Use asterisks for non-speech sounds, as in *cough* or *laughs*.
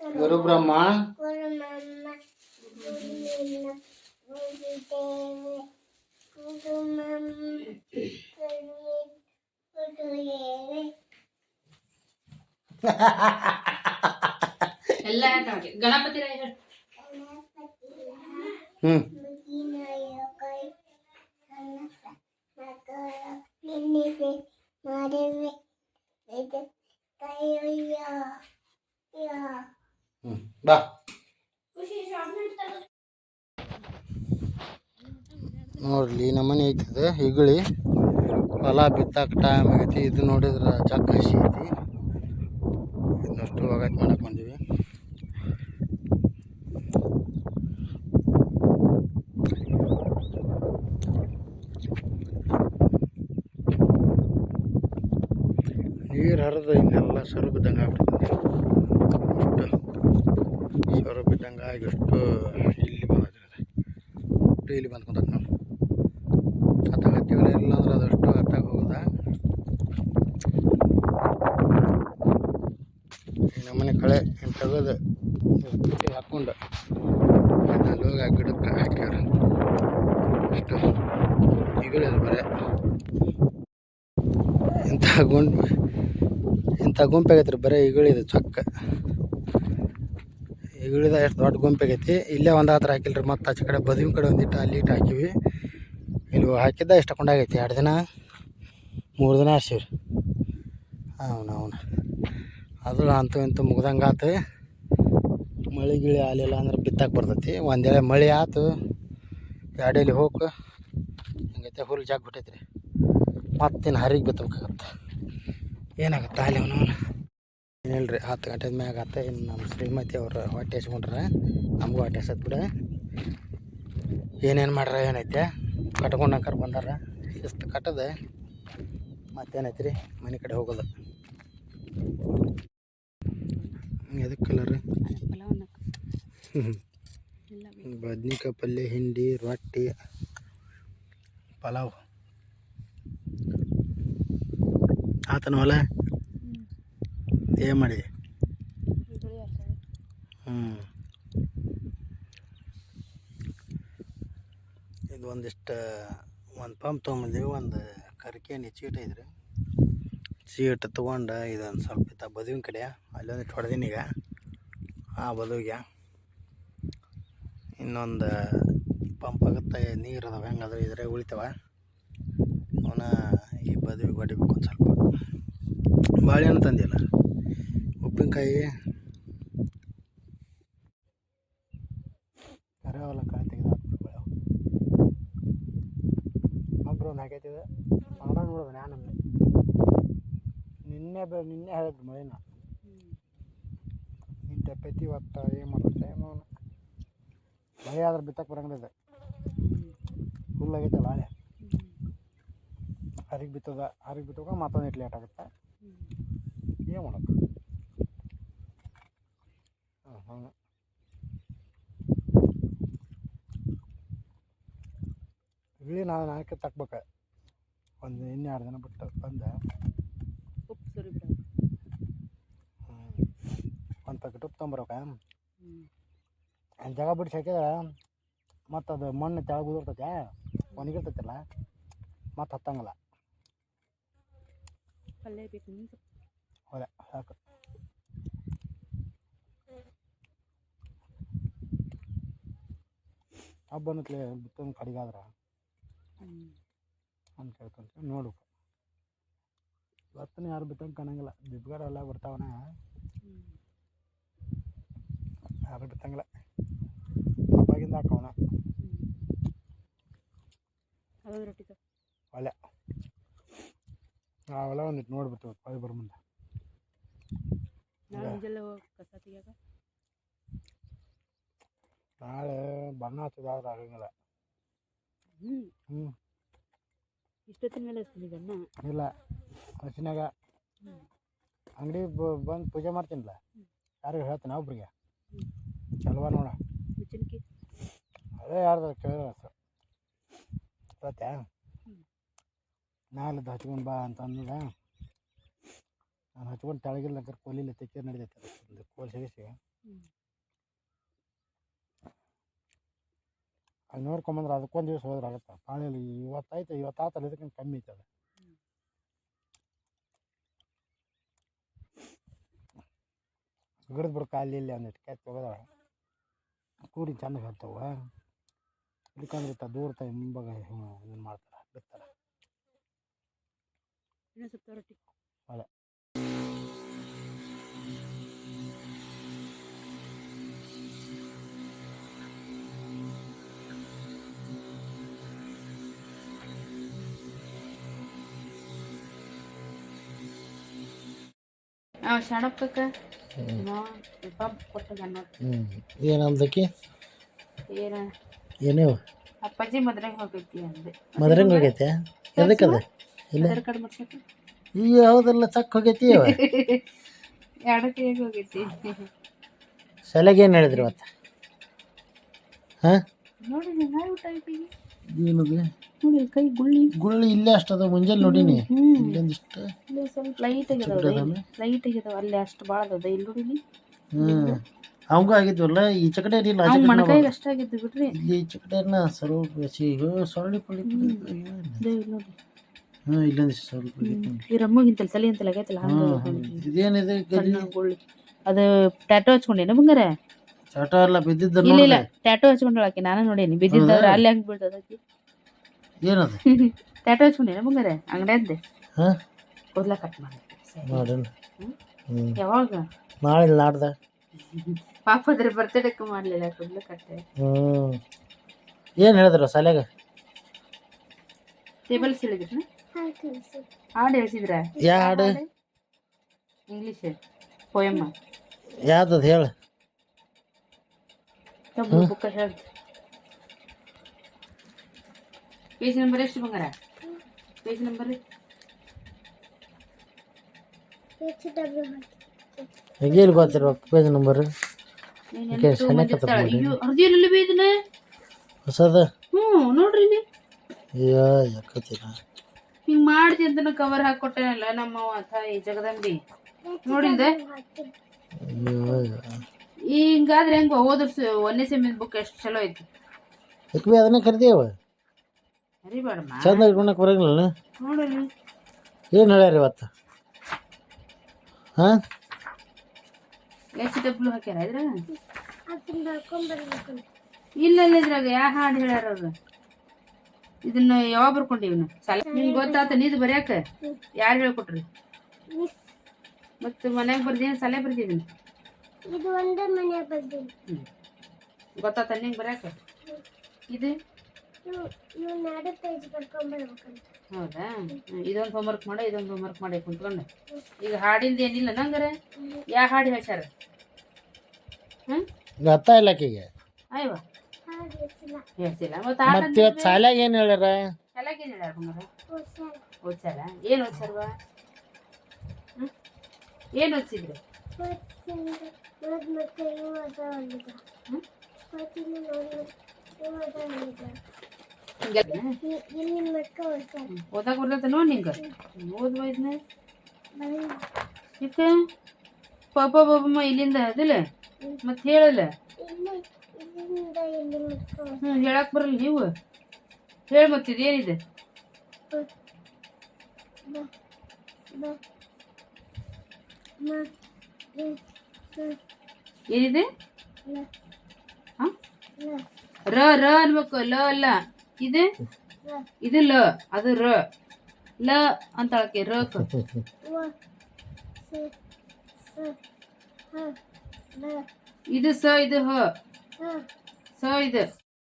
ಗುರು ಬ್ರಹ್ಮ ಎಲ್ಲ ಹೇಳ್ತಾವೆ ಗಣಪತಿ ರಾಯ ಹೇಳು ಹ್ಮ್ ಹ್ಮ್ ಬಾ. ನೋಡ್ಲಿ ನಮ್ಮನೆ ಐತದ ಹಿಗುಳಿ ಹೊಲ ಬಿತ್ತಾಕ ಟೈಮ್ ಆಗೈತಿ. ಇದು ನೋಡಿದ್ರ ಹಸಿ ಐತಿ. ಇನ್ನಷ್ಟು ಹೋಗೈತಿ ಮಾಡಕ್ ಬಂದೀವಿ ನೀರು ಹರಿದು ಇಲ್ಲೆಲ್ಲ ಸೊರು ಬಿದ್ದಂಗೆ ಆಗ್ಬಿಟ್ಟಿದೆ ಅಷ್ಟು ಸೊರು ಬಿದ್ದಂಗೆ ಆಗಿ ಅಷ್ಟು ಇಲ್ಲಿ ಬಂದೈತೆ ಅಷ್ಟು ಇಲ್ಲಿ ಬಂದು ಕುಂತೈತೆ ನಾವು ಹತ್ತಾಗತ್ತೀವಲ್ಲ ಇಲ್ಲ ಅಂದ್ರೆ ಅದಷ್ಟು ಅತ್ತಾಗ ಹೋಗೋದ? ನಮ್ಮನೆ ಕಳೆ ತೆಗೆದು ಹಾಕ್ಕೊಂಡು ಅಲ್ಲಿ ಹೋಗಿ ಆ ಗಿಡಕ್ಕೆ ಹಾಕ್ಯಾರ ಅಷ್ಟು ಈಗಲೇ ಬರೇ. ಇಂಥ ಗುಂಪು ಇಂಥ ಗುಂಪಾಗೈತೆ ರೀ ಬರೀ ಈಗಳಿದೆ ಚೊಕ್ಕ. ಈಗಳಿದ ಎಷ್ಟು ದೊಡ್ಡ ಗುಂಪಾಗೈತಿ, ಇಲ್ಲೇ ಒಂದು ಹತ್ರ ಹಾಕಿಲ್ರಿ, ಮತ್ತು ಆಚೆ ಕಡೆ ಬದಿನ ಕಡೆ ಒಂದಿಟ್ಟು ಅಲ್ಲಿ ಇಟ್ಟು ಹಾಕಿವಿ. ಇಲ್ಲಿ ಹಾಕಿದ್ದ ಇಷ್ಟ ಕೊಂಡಾಗೈತಿ ಎರಡು ದಿನ, ಮೂರು ದಿನ ಆರ್ಸಿವ್ರಿ ಅವನು ಅವನು ಅದು ಅಂತೂ ಇಂತೂ ಮುಗ್ದಂಗೆ ಆತು. ಮಳೆ ಗಿಳಿ ಆಲಿಲ್ಲ ಅಂದ್ರೆ ಬಿತ್ತಕ್ಕೆ ಬರ್ತೈತಿ. ಒಂದೇಳೆ ಮಳೆ ಆತು ಗಾಡಿಯಲ್ಲಿ ಹೋಗು ಹಂಗೈತೆ ಹುಲ್ಲು ಜಾಗ ಬಿಟ್ಟೈತಿ ರೀ ಮತ್ತಿನ್ನು ಹರಿಗೆ ಬಿತ್ತಬೇಕಾಗತ್ತೆ. ಏನಾಗುತ್ತೆ ಅಲ್ಲಿ ಅವನು ಏನಿಲ್ಲ ರೀ ಹತ್ತು ಗಂಟೆದ ಮ್ಯಾಗ ಆತ. ಇನ್ನು ನಮ್ಮ ಶ್ರೀಮತಿ ಅವರು ಹೊಟ್ಟೆ ಹಚ್ಕೊಂಡ್ರೆ ನಮಗೂ ಹೊಟ್ಟೆ ಹಸತ್ ಬಿಡ. ಏನೇನು ಮಾಡ್ರ ಏನೈತೆ? ಕಟ್ಕೊಂಡಂಕರ್ ಬಂದಾರ. ಇಷ್ಟು ಕಟ್ಟದೆ. ಮತ್ತೇನೈತೆ ರೀ ಮನೆ ಕಡೆ ಹೋಗೋದು. ಎದಕ್ಕೆ ಕಲರ್? ಬದ್ನಿಕಾಯಿ ಪಲ್ಯ ಹಿಂಡಿ ರೊಟ್ಟಿ ಪಲಾವ್. ಆತನ ಹೊಲ ಏನು ಮಾಡಿ. ಹ್ಞೂ ಇದು ಒಂದಿಷ್ಟು, ಒಂದು ಪಂಪ್ ತೊಗೊಂಬಂದೀವಿ, ಒಂದು ಕರ್ಕೇನಿ ಚೀಟ ಇದ್ರಿ. ಚೀಟ ತೊಗೊಂಡು ಇದೊಂದು ಸ್ವಲ್ಪ ಇತ್ತ ಬದುವಿನ ಕಡೆ ಅಲ್ಲೊಂದಿಟ್ಟು ಹೊಡೆದೀನಿ ಈಗ. ಆ ಬದುವಿಗೆ ಇನ್ನೊಂದು ಪಂಪ್ ಆಗುತ್ತೆ, ನೀರು ಅದಾವೆ ಹೆಂಗಾದ್ರೆ ಇದ್ರೆ ಉಳಿತಾವ. ಅವನ್ನ ಈ ಬದುವಿಗೆ ಹೊಡಿಬೇಕು ಒಂದು ಸ್ವಲ್ಪ. ಬಾಳೆಹಣ್ಣು ತಂದಿಲ್ಲ ಉಪ್ಪಿನಕಾಯಿ. ಕರಿವೆಲ್ಲ ಕಾಯಿ ತೆಗೆದು ಒಬ್ಬರು ಒಂದು ಹಾಕೈತಿದೆ ಮಾಡ ನೋಡೋದು ನಾನು ನಿನ್ನೆ ಬೇ ನಿನ್ನೆ ಹೇಳಿದ್ರು ಮಳೆನ. ನಿನ್ನ ತೆಪ್ಪೈತಿ ಇವತ್ತು ಏನು ಮಾಡುತ್ತೆ ಏನೋ ಮಳೆ ಆದ್ರೆ ಬಿತ್ತಕ್ಕೆ ಬರಂಗಿಲ್ಲ ಫುಲ್ ಆಗೈತಲ್ಲ ಹಳೆ ಹರಿಗೆ ಬಿತ್ತದ ಹರಿಗೆ ಬಿತ್ತವಾಗ ಮತ್ತೊಂದು ಇಟ್ಟು ಲೇಟ್ ಆಗುತ್ತೆ ಏನು ಮಾಡೋದು ಹಾಂ ಹಾಂ ಇಳಿ ನಾವು ನಾಲ್ಕು ತಕ್ಬೇಕು ಒಂದು ಇನ್ನೂ ಎರಡು ದಿನ ಬಿಟ್ಟು ಬಂದೆ ಉಪ್ಪು ಸುರಿ ಬಿಡ ಒಂದು ಪ್ಯಾಕೆಟ್ ಉಪ್ಪು ತೊಗೊಂಬರೋಕೆ ಹ್ಞೂ ಅಲ್ಲಿ ಜಾಗ ಬಿಟ್ಟು ಹಾಕಿದ್ರೆ ಮತ್ತು ಅದು ಮಣ್ಣು ತೆಳಗೆ ಉದುರ್ತೈತೆ ಒಣಗಿರ್ತೈತಲ್ಲ ಮತ್ತು ಹತ್ತಂಗಲ್ಲ ಪಲ್ಯ ಬೇಕು ನಿಮ್ಗೆ ಹೊಲ ಸಾಕು ಹಬ್ಬನತ್ಲೆ ಬಿತ್ತೊಂದು ಕಡಿಗಾದ್ರ ಅಂತ ಕೇಳ್ಕೊಂತ ನೋಡು ಇವತ್ತನೇ ಯಾರು ಬಿತ್ತಂಗೆ ಕಾಣಂಗಿಲ್ಲ ದಿಬ್ಗಾರ ಎಲ್ಲ ಬರ್ತಾವನ ಯಾರು ಬಿತ್ತಂಗಿಲ್ಲ ಹಬ್ಬಾಗಿಂದ ಹಾಕವನ ರೊಟ್ಟಿ ನಾವೆಲ್ಲ ಒಂದಿಟ್ಟು ನೋಡ್ಬಿಟ್ಟು ಹೊಯ್ ಬರ ಮುಂದೆ ನಾಳೆ ಬಣ್ಣ ಹಚ್ಚೋದಾದ್ರೆ ಆಗಂಗಿಲ್ಲ. ಹ್ಞೂ ಇಷ್ಟೊತ್ತಿನ ಮೇಲೆ ಹಚ್ತೀನಿ ಗಣ್ಣ ಇಲ್ಲ ಹಸಿನಾಗ ಅಂಗಡಿ ಬಂದು ಪೂಜೆ ಮಾಡ್ತೀನಿಲ್ಲ ಯಾರಿಗೂ ಹೇಳ್ತೀನಿ ಒಬ್ರಿಗೆ? ಚಲವ ನೋಡ. ಅದೇ ಯಾರ್ದು ಕೇಳಿದ್ರೆ ಸರ್ ಗೊತ್ತಾ. ನಾಲ್ದು ಹಚ್ಕೊಂಡು ಬಾ ಅಂತ ಅಂದದ ನಾನು ಹಚ್ಕೊಂಡು ತೆಳಗಿಲ್ಲ ಕೋಲಿಲ್ಲ ತೆಕ್ಕೆ ನಡಿದೈತೆ ಅದು. ಕೋಲ್ ಸಿಗಿಸಿ. ಅಲ್ಲಿ ನೋಡ್ಕೊಂಬಂದ್ರೆ ಅದಕ್ಕೊಂದು ದಿವಸ ಹೋದ್ರೆ ಆಗುತ್ತೆ? ಪಾಳಿಯಲ್ಲಿ ಇವತ್ತಾಯ್ತು ಇವತ್ತಾತಲ್ಲ ಇದಕ್ಕಿಂತ ಕಮ್ಮಿ ಐತೆ ಅದು. ಗಿಡದ ಬಿಡ್ಕ ಅಲ್ಲಿ ಇಲ್ಲಿ ಒಂದಿಟ್ಟು ಕೆತ್ತ ಹೋಗೋದಾಳ ಕೂಡಿ ಚಂದ ಹತ್ತವ ಇದಕ್ಕಂದ್ರೆ ತ ದೂರ ತೈ ಮುಂಬಾಗ ಇದನ್ನು ಮಾಡ್ತಾರೆ ಬಿಡ್ತಾರೆ. ಇನ್ನೂ ಸ್ವಲ್ಪ ರೊಟ್ಟಿ ಅವ ಶರಣಪ್ಪಕ್ಕ ಪಂಪ್ ಕೊಟ್ಟಾಗ ನೋಡಿ ಹ್ಞೂ ಏನಂದಕ್ಕೆ ಏನ ಏನೇವ ಅಪ್ಪಾಜಿ ಮದ್ರಾಗ ಹೋಗೈತಿ ಅಂದೆ ಮದ್ರಂಗ ಹೋಗೈತೆ ಎದಕ್ಕದ ಇಲ್ಲ. ಆಧಾರ್ ಕಾರ್ಡ್ ಮಾಡ್ಸಕ್ಕೆ? ಈ ಯಾವುದೆಲ್ಲ ಚಕ್ *laughs* ಹೋಗೈತಿ ಅವ ಎರಡು ಕೈಯಾಗ ಹೋಗೈತಿ? ಶಾಲೆಗೆ ಏನು ಹೇಳಿದ್ರಿ ಮತ್ತೆ ಹಾಂ? ನೋಡಿ ನಾ ಊಟ ಐತಿ ಏನದು ನೋಡಿ ಕೈ ಗುಳ್ಳಿ. ಗುಳ್ಳಿ ಇಲ್ಲೇ ಅಷ್ಟದ ಮುಂಜಾನೆ ನೋಡೀನಿ. ಇಲ್ಲೊಂದಿಷ್ಟು ಇಲ್ಲಿ ಸ್ವಲ್ಪ ಲೈಟ್. ಲೈಟ್ ಆಗ್ಯದಾವ ಅಲ್ಲಿ ಅಷ್ಟು ಭಾಳ ಅದ ಇಲ್ಲಿ. ನೋಡಿ ಹ್ಞೂ ಅವಂಗೂ ಆಗಿದ್ವಲ್ಲ ಈ ಚಕಡೆ ಇಲ್ಲ ಆಚೆ ಅವ್ನ ಕಡೆ ಮಣಕೈಗೆ ಅಷ್ಟ ಆಗಿದ್ದು ಬಿಡ್ರಿ. ಇಲ್ಲಿ ಈಚೆ ಕಡೆನ ಸ್ವಲ್ಪ ಸೊಳ್ಳಿ ಇಲ್ಲಿ ನೋಡಿ. ಹ್ಞೂ ಇಲ್ಲೊಂದಿಷ್ಟು ಸ್ವಲ್ಪ. ಈ ರಮ್ಮಗೆ ಸಲಿ ಅಂತಲ್ಲ ಆಗೈತಲ್ಲ ಇದೇನಿದೆ ಅದು ಟ್ಯಾಟೋ ಹಚ್ಕೊಂಡೇನ ಬಂಗಾರ? ಚಟ ಎಲ್ಲ ಬಿದ್ದಿದ್ದ ಇಲ್ಲ ಇಲ್ಲ. ಟ್ಯಾಟೋ ಹಚ್ಕೊಂಡಳಾಕಿ ನಾನು ನೋಡೇನಿ. ಬಿದ್ದಿದ್ದಾದ್ರೆ? ಅಲ್ಲಿ ಹೆಂಗ್ ಬೀಳ್ತದ ಆಕಿ. ಏನದು? ಟ್ಯಾಟೋ ಹಚ್ಕೊಂಡೇನ ಬಂಗಾರ? ಅಂಗಡಿಯದ್ದೆ ಹಾಂ? ಕೂದ್ಲ ಕಟ್ ಮಾಡಿ? ಹ್ಞೂ ಯಾವಾಗ? ನಾಳೆ ನಾಡ್ದ. *laughs* ಪಾಪ ಅದ್ರ ಬರ್ತಡೇಕ್ಕೆ ಮಾಡಲಿಲ್ಲ ಕೂದಲ ಕಟ್ಟೆ ಹ್ಞೂ ಏನು ಹೇಳಿದ್ರು ಶಾಲೆಗೆ ಟೇಬಲ್ ಹೇಳಿದ್ರ ಹಾಡು ಹೇಳ್ಸಿದ್ರ? ಯಾ ಹಾಡು ಇಂಗ್ಲಿಷ್ ಪೋಯಮ್ಮ ಯಾವ್ದದು ಹೇಳು. ಬುಕ್ ಹೇಳ್. ಪೇಜ್ ನಂಬರ್ ಎಷ್ಟು ಬಂಗಾರ? ಪೇಜ್ ನಂಬರ್ ಹೇಗೆ ಇಲ್ಲಿ ಪೇಜ್ ಹೊಸದ? ಹ್ಞೂ ನೋಡ್ರಿ ಇಲ್ಲಿ. ಅಯ್ಯೋ ಯಾಕತ್ತೀರ ಹಿಂಗ್ ಮಾಡ್ತಿ ಅಂತ ಕವರ್ ಹಾಕೊಟ್ಟೆನಲ್ಲ ನಮ್ಮವ್ವ ತಾಯಿ ಜಗದಂಬಿ. ನೋಡಿದ್ದೆ? ಹಿಂಗಾದ್ರೆ ಹೆಂಗ ಹೋದ್ರ ಒಂದೇ ಸೆಮಿನ ಬುಕ್ ಎಷ್ಟು ಚಲೋ ಐತಿ. ಯಾಕೆ ಅದನ್ನೇ ಕರಿದೇವ ಅರಿಬೇಡಮ್ಮ ಚಂದ ಇಟ್ಕೊಳಕ್ ಬರಂಗಿಲ್ಲ ನೋಡಿ ಏನು ಹೇಳ್ಯಾರ ಇವತ್ತು? ಹಾಂ? ಎಚ್ ಡಬ್ಲು ಹಾಕ್ಯಾರ ಇದ್ರ ಇಲ್ಲ ಇಲ್ಲ ಇದ್ರಾಗ ಯಾ ಹಾಡು ಹೇಳ್ಯಾರ ಅವ್ರು? ಇದನ್ನ ಯಾವಾಗ ಬರ್ಕೊಂಡಿವಿ ನಾವು ಸಲ ನಿಮ್ಗೆ ಗೊತ್ತಾತ ನೀದು ಬರ್ಯಾಕ? ಯಾರು ಹೇಳ್ಕೊಟ್ರಿ? ಮತ್ತೆ ಮನ್ಯಾಗ ಬರ್ದೇನು ಸಲ ಬರ್ದಿದ್ದೀನಿ ಇದು ಒಂದೇ ಮನೆ ಗೊತ್ತಾತ ನಿಂಗೆ ಬರ್ಯಾಕ? ಇದು? ಇವು ನಾಡು ಪೇಜ್ ಬರ್ಕೊಂಬರ್ಬೇಕಂತ ಹೌದಾ? ಹ್ಮ್, ಇದೊಂದು ಹೋಮ್ವರ್ಕ್ ಮಾಡ ಇದೊಂದು ಹೋಮ್ವರ್ಕ್ ಮಾಡಿ ಕುಂತ್ಕೊಂಡು. ಈಗ ಹಾಡಿಂದ ಏನಿಲ್ಲ ನಂಗರ? ಯಾ ಹಾಡಿ ಹೇಳ್ಸ್ಯಾರ? ಹ್ಞೂ ಗೊತ್ತಾ ಇಲ್ಲ ಆಕಿಗೆ. ಅಯ್ಯವ ಹೇಳ್ಸಿಲ್ಲ ಮತ್ತೆ ಮತ್ತೆ ಇವತ್ತು ಶಾಲ್ಯಾಗ ಏನು ಹೇಳ್ಯಾರ? ಚೆನ್ನಾಗಿ ಏನು ಹೇಳ್ಯಾರ ಬಂಗಾರ? ಹೊಸ ಓದ್ಸಾರ ಏನು ಓದ್ಸಾರವ ಏನು ಓದ್ಸಿದ್ರಿ? ಓದಾಕ ಬರ್ತೈತೆ ನೋಡಿ ನಿಂಗೆ? ಓದುವ ಇದನ್ನ ಇಕ್ಕ ಪಾಪ ಬಾಬಮ್ಮ ಇಲ್ಲಿಂದ ಅದಿಲ್ಲ? ಮತ್ತೆ ಹೇಳಲ್ಲ ಇಲ್ಲಿ ಇಲ್ಲಿಂದ ಇಲ್ಲಿ ಮಟ್ಕ ಹೊಸ ಹ್ಞೂ ಹೇಳಕ್ ಬರಲ್ಲ ನೀವು. ಹೇಳಿ ಮತ್ತೆ ಇದೇನಿದೆ? ಏನಿದೆ? ಹಾಂ? ರ ರ ಅನ್ಬೇಕು. ಲ ಅಲ್ಲ. ಇದೆ? ಇದು ಲ. ಅದು ರ. ಲ ಅಂತ ಹೇಳಕ್ಕೆ ರ ಇದು ಸ ಇದು ಹ. ಹ ಸ ಇದು